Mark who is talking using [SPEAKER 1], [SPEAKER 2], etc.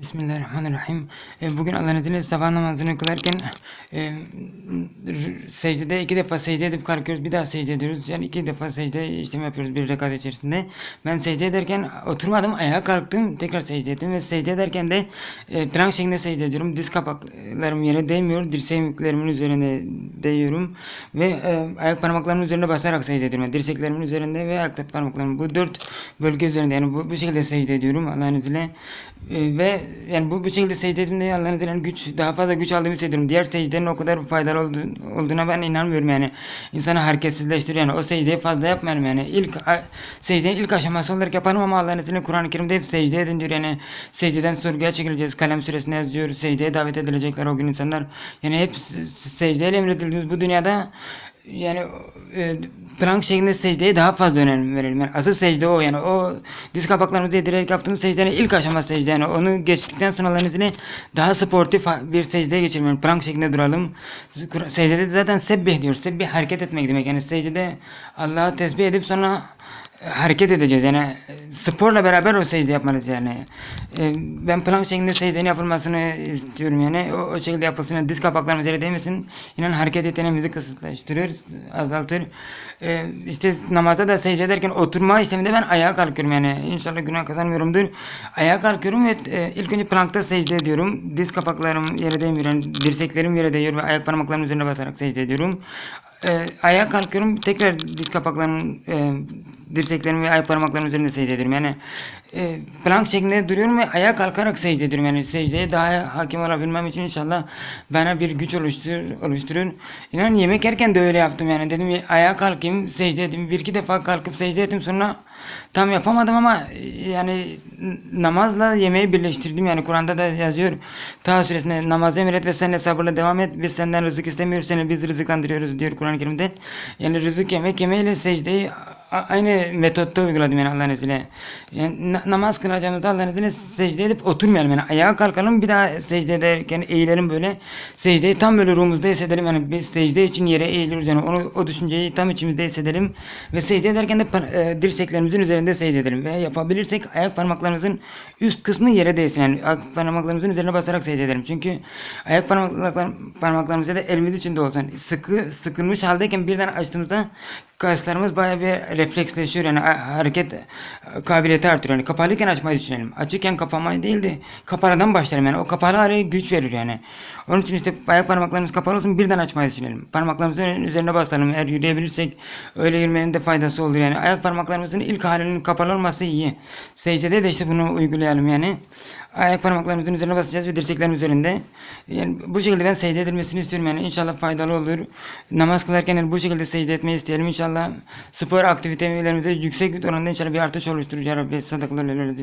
[SPEAKER 1] Bismillahirrahmanirrahim. E, Bugün Allah'ın izniyle sabah namazını kılarken e, secdede iki defa secde edip kalkıyoruz. Bir daha secde ediyoruz. Yani iki defa secde işlemi yapıyoruz bir rekat içerisinde. Ben secde ederken oturmadım. Ayağa kalktım. Tekrar secde ettim. Ve secde ederken de e, plank şeklinde secde ediyorum. Diz kapaklarım yere değmiyor. Dirseklerimin üzerine değiyorum. Ve e, ayak parmaklarımın üzerine basarak secde ediyorum. Yani dirseklerimin üzerinde ve ayak parmaklarım. Bu dört bölge üzerinde. Yani bu, bu şekilde secde ediyorum Allah'ın izniyle. E, ve yani bu, şekilde secde ettiğimde Allah'ın izniyle güç, daha fazla güç aldığımı hissediyorum. Diğer secdelerin o kadar faydalı oldu, olduğuna ben inanmıyorum yani. İnsanı hareketsizleştiriyor yani. O secdeyi fazla yapmıyorum yani. İlk a- secdenin ilk aşaması olarak yaparım ama Allah'ın izniyle Kur'an-ı Kerim'de hep secde edin diyor yani. Secdeden sorguya çekileceğiz. Kalem suresinde yazıyor. Secdeye davet edilecekler o gün insanlar. Yani hep se- secdeyle emredildiğimiz bu dünyada yani e, plank şeklinde secdeye daha fazla önem verelim. Yani asıl secde o yani o diz kapaklarımızı yedirerek yaptığımız secdenin ilk aşama secde yani onu geçtikten sonra izniyle daha sportif bir secdeye geçelim. Yani plank şeklinde duralım. Secdede de zaten sebbih diyor. Sebbih hareket etmek demek. Yani secdede Allah'ı tesbih edip sonra hareket edeceğiz yani e, sporla beraber o secde yapmalıyız yani. E, ben plank şeklinde secdenin yapılmasını istiyorum yani. O, o şekilde yapılsın. Diz kapaklarımız yere değmesin. İnan hareket yeteneğimizi kısıtlaştırıyor, azaltır. E, işte namazda da secde ederken oturma işleminde ben ayağa kalkıyorum yani. İnşallah günah kazanmıyorumdur. Ayağa kalkıyorum ve ilk önce plankta secde ediyorum. Diz kapaklarım yere değmiyor. Yani dirseklerim yere değiyor ve ayak parmaklarımın üzerine basarak secde ediyorum. E, ayağa kalkıyorum. Tekrar diz kapaklarımın dirseklerim ve ayak parmaklarım üzerinde secde ediyorum. Yani e, plank şeklinde duruyorum ve ayağa kalkarak secde ediyorum. Yani secdeye daha hakim olabilmem için inşallah bana bir güç oluştur, oluşturun. İnan yemek yerken de öyle yaptım yani. Dedim ya, ayağa kalkayım secde edeyim. Bir iki defa kalkıp secde ettim sonra tam yapamadım ama e, yani namazla yemeği birleştirdim. Yani Kur'an'da da yazıyor. Taha suresinde namazı emret ve sen de sabırla devam et. Biz senden rızık istemiyoruz seni biz rızıklandırıyoruz diyor Kur'an-ı Kerim'de. Yani rızık yemek yemeyle secdeyi aynı metotta uyguladım yani Allah'ın izniyle. Yani na- namaz kılacağımızda Allah'ın izniyle secde edip oturmayalım yani ayağa kalkalım bir daha secde ederken eğilelim böyle. Secdeyi tam böyle ruhumuzda hissedelim yani biz secde için yere eğiliyoruz yani onu o düşünceyi tam içimizde hissedelim ve secde ederken de e, dirseklerimizin üzerinde secde edelim ve yapabilirsek ayak parmaklarımızın üst kısmı yere değsin yani ayak parmaklarımızın üzerine basarak secde edelim. Çünkü ayak parmaklar, parmaklarımızda da elimiz içinde olsun. Sıkı sıkılmış haldeyken birden açtığımızda kaslarımız bayağı bir refleksleşiyor yani hareket e, kabiliyeti artıyor. Yani kapalıyken açmayı düşünelim. Açıkken kapamayı değil de kapalıdan başlayalım yani. O kapalı araya güç verir yani. Onun için işte ayak parmaklarımız kapalı olsun birden açmayı düşünelim. Parmaklarımızın üzerine basalım. Eğer yürüyebilirsek öyle yürümenin de faydası olur yani. Ayak parmaklarımızın ilk halinin kapalı olması iyi. Secdede de işte bunu uygulayalım yani. Ayak parmaklarımızın üzerine basacağız ve dirseklerin üzerinde. Yani bu şekilde ben secde edilmesini istiyorum yani. İnşallah faydalı olur. Namaz kılarken yani bu şekilde secde etmeyi isteyelim. İnşallah inşallah spor aktivitelerimize yüksek bir oranda inşallah bir artış oluşturur ya Rabbi. Sadakalarla.